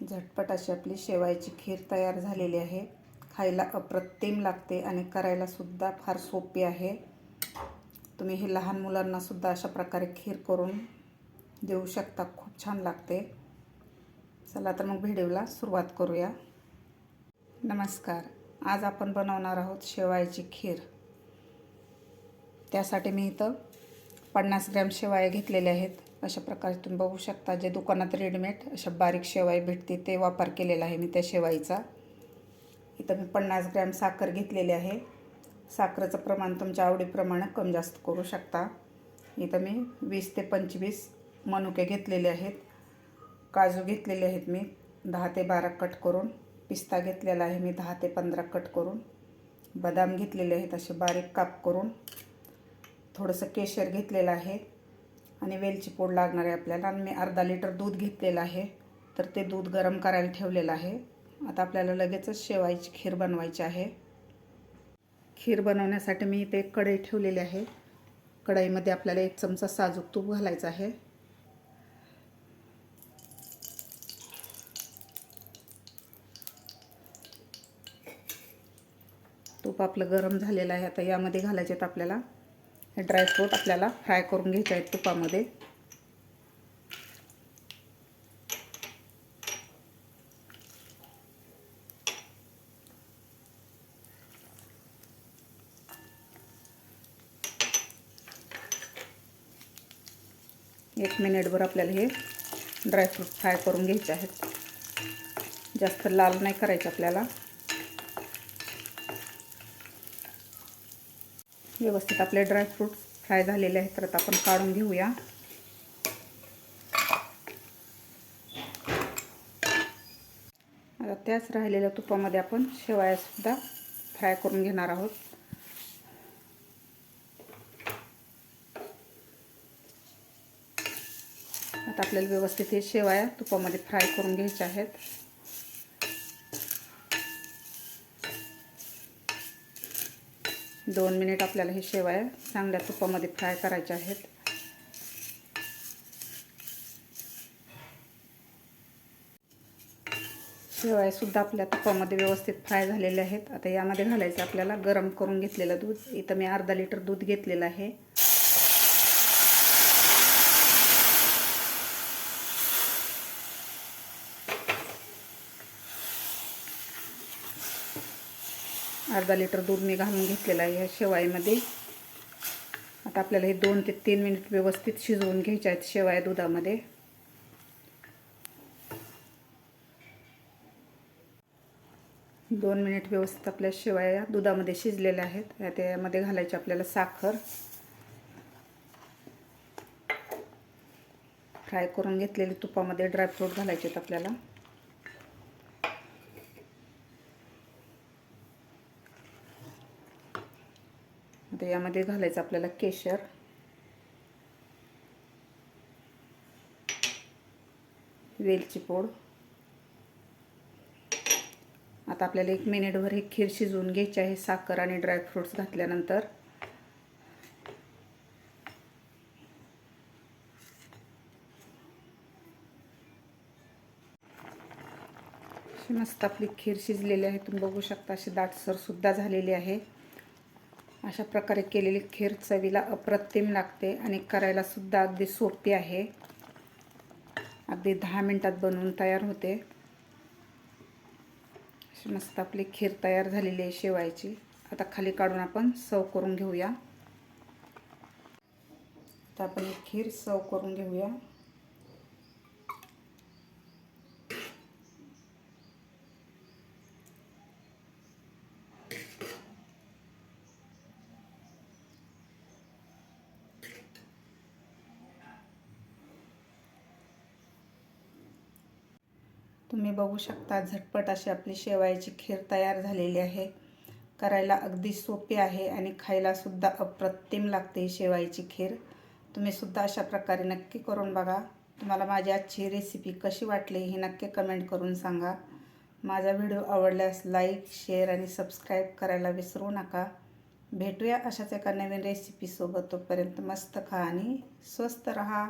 झटपट अशी आपली शेवायची खीर तयार झालेली आहे. खायला अप्रतिम लागते आणि करायलासुद्धा फार सोपी आहे. तुम्ही हे लहान मुलांनासुद्धा अशा प्रकारे खीर करून देऊ शकता. खूप छान लागते. चला तर मग व्हिडिओला सुरुवात करूया. नमस्कार. आज आपण बनवणार आहोत शेवायची खीर. त्यासाठी मी इथं पन्नास ग्रॅम शेवाया घेतलेल्या आहेत. अशा प्रकारे तुम्ही बघू शकता जे दुकानात रेडीमेड अशा बारीक शेवाई भेटते ते वापर केलेला आहे मी त्या शेवाईचा. इथं मी पन्नास ग्रॅम साखर घेतलेली आहे. साखरेचं प्रमाण तुमच्या आवडीप्रमाणे कमी जास्त करू शकता. इथं मी वीस ते पंचवीस मनुके घेतलेले आहेत. काजू घेतलेले आहेत मी. दहा ते बारा कट करून पिस्ता घेतलेला आहे मी दहा ते पंधरा कट करून. बदाम घेतलेले आहेत असे बारीक काप करून. थोडंसं केशर घेतलेलं आहे. आणि वेलची पूड लागणार आहे आपल्याला. आणि मी अर्धा लिटर दूध घेतलेलं आहे. तर ते दूध गरम करायला ठेवलेलं आहे. आता आपल्याला लगेचच शेवायची खीर बनवायची आहे. खीर बनवण्यासाठी मी इथे एक कढई ठेवलेली आहे. कढईमध्ये आपल्याला एक चमचा साजूक तूप घालायचं आहे. तूप आपलं गरम झालेलं आहे. आता यामध्ये घालायचे आहेत आपल्याला हे ड्रायफ्रूट आपल्याला फ्राय करून घ्यायचे आहेत तुपामध्ये. एक मिनिटभर आपल्याला हे ड्रायफ्रूट फ्राय करून घ्यायचे आहेत. जास्त लाल नाही करायचे आपल्याला. व्यवस्थित आपले ड्रायफ्रूट फ्राय झालेले आहेत. तर आता आपण काढून घेऊया. आता त्याच राहिलेल्या तुपामध्ये आपण शेवायासुद्धा फ्राय करून घेणार आहोत. आता आपल्याला व्यवस्थित हे शेवाया तुपामध्ये फ्राय करून घ्यायच्या आहेत. दोन मिनिट आपल्याला हे शेवाया चांगल्या तुपामध्ये फ्राय करायच्या आहेत. शेवायसुद्धा आपल्या तुपामध्ये व्यवस्थित फ्राय झालेले आहेत. आता यामध्ये घालायचं आपल्याला गरम करून घेतलेलं दूध. इथं मी अर्धा लिटर दूध घेतलेलं आहे. अर्धा लिटर दूध मी घालून घेतलेलं आहे ह्या शेवायमध्ये आता आपल्याला हे दोन ते तीन मिनिट व्यवस्थित शिजवून घ्यायचे आहेत शेवाया दुधामध्ये. दोन मिनिट व्यवस्थित आपल्या शेवाया दुधामध्ये शिजलेल्या आहेत. त्यामध्ये घालायची आपल्याला साखर. फ्राय करून घेतलेले तुपामध्ये ड्रायफ्रूट घालायचे आहेत आपल्याला. आता यामध्ये घालायचं आपल्याला केशर. वेलची पूड. आता आपल्याला एक मिनिटभर हे खीर शिजवून घ्यायची आहे साखर आणि ड्रायफ्रूट्स घातल्यानंतर. मस्त आपली खीर शिजलेली आहे तुम्ही बघू शकता अशी दाटसरसुद्धा झालेली आहे. अशा प्रकारे केलेली खीर चवीला अप्रतिम लागते आणि करायलासुद्धा अगदी सोपी आहे. अगदी दहा मिनटात बनवून तयार होते. अशी मस्त आपली खीर तयार झालेली आहे शेवायची. आता खाली काढून आपण सव करून घेऊया. आता आपण खीर सव करून घेऊया. तुम्ही बघू शकता झटपट अशी आपली शेवायची खीर तयार झालेली आहे. करायला अगदी सोपी आहे आणि खायलासुद्धा अप्रतिम लागते शेवायची खीर. तुम्हीसुद्धा अशा प्रकारे नक्की करून बघा. तुम्हाला माझी आजची रेसिपी कशी वाटली ही नक्की कमेंट करून सांगा. माझा व्हिडिओ आवडल्यास लाईक शेअर आणि सबस्क्राईब करायला विसरू नका. भेटूया अशाच एका नवीन रेसिपीसोबत तोपर्यंत मस्त खा आणि स्वस्त रहा.